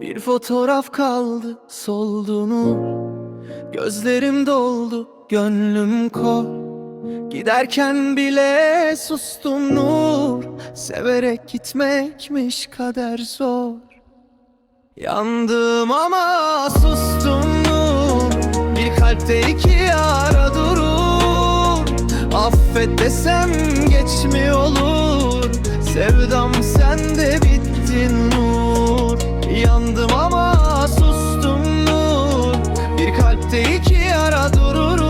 Bir fotoğraf kaldı soldu Gözlerim doldu gönlüm kor. Giderken bile sustum nur. Severek gitmekmiş kader zor. Yandım ama sustum nur. Bir kalpte iki yara durur. Affet desem geç mi olur? Sevdam iki yara durur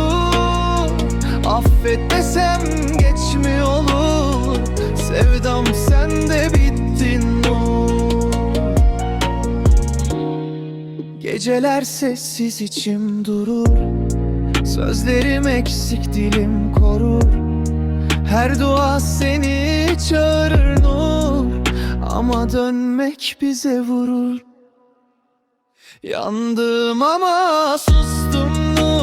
Affet desem geç mi olur? Sevdam sende bittin nur Geceler sessiz içim durur. Sözlerim eksik dilim korur. Her dua seni çağırır nur. Ama dönmek bize vurur. Yandım ama sustum nur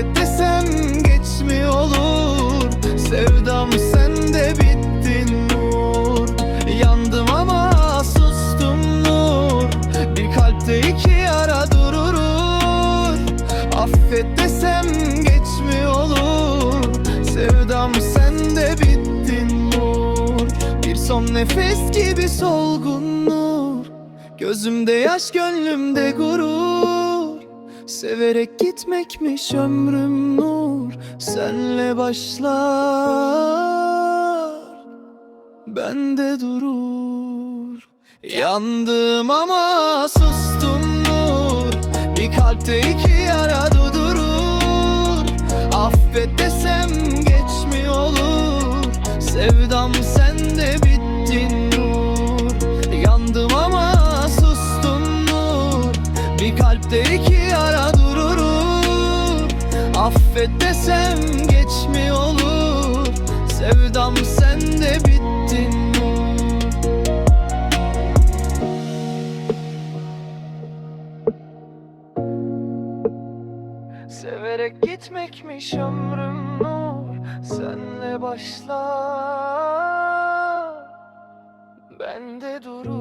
Affet desem geç mi olur? Sevdam sende bittin nur. Yandım ama sustum nur. Bir kalpte iki yara durur Affet desem geç mi olur? Sevdam sende bittin nur. Bir son nefes gibi solgun nur. Gözümde yaş gönlümde gurur Severek gitmekmiş ömrüm nur Senle başlar. Bende durur Yandım ama sustum nur. Bir kalpte iki yara durur Affet desem geç mi olur? Sevdam sende bittin nur. Yandım ama sustum nur. Bir kalpte iki Affet desem geç mi olur Sevdam sende bittin nur Severek gitmekmiş ömrüm nur. Senle başlar Bende dur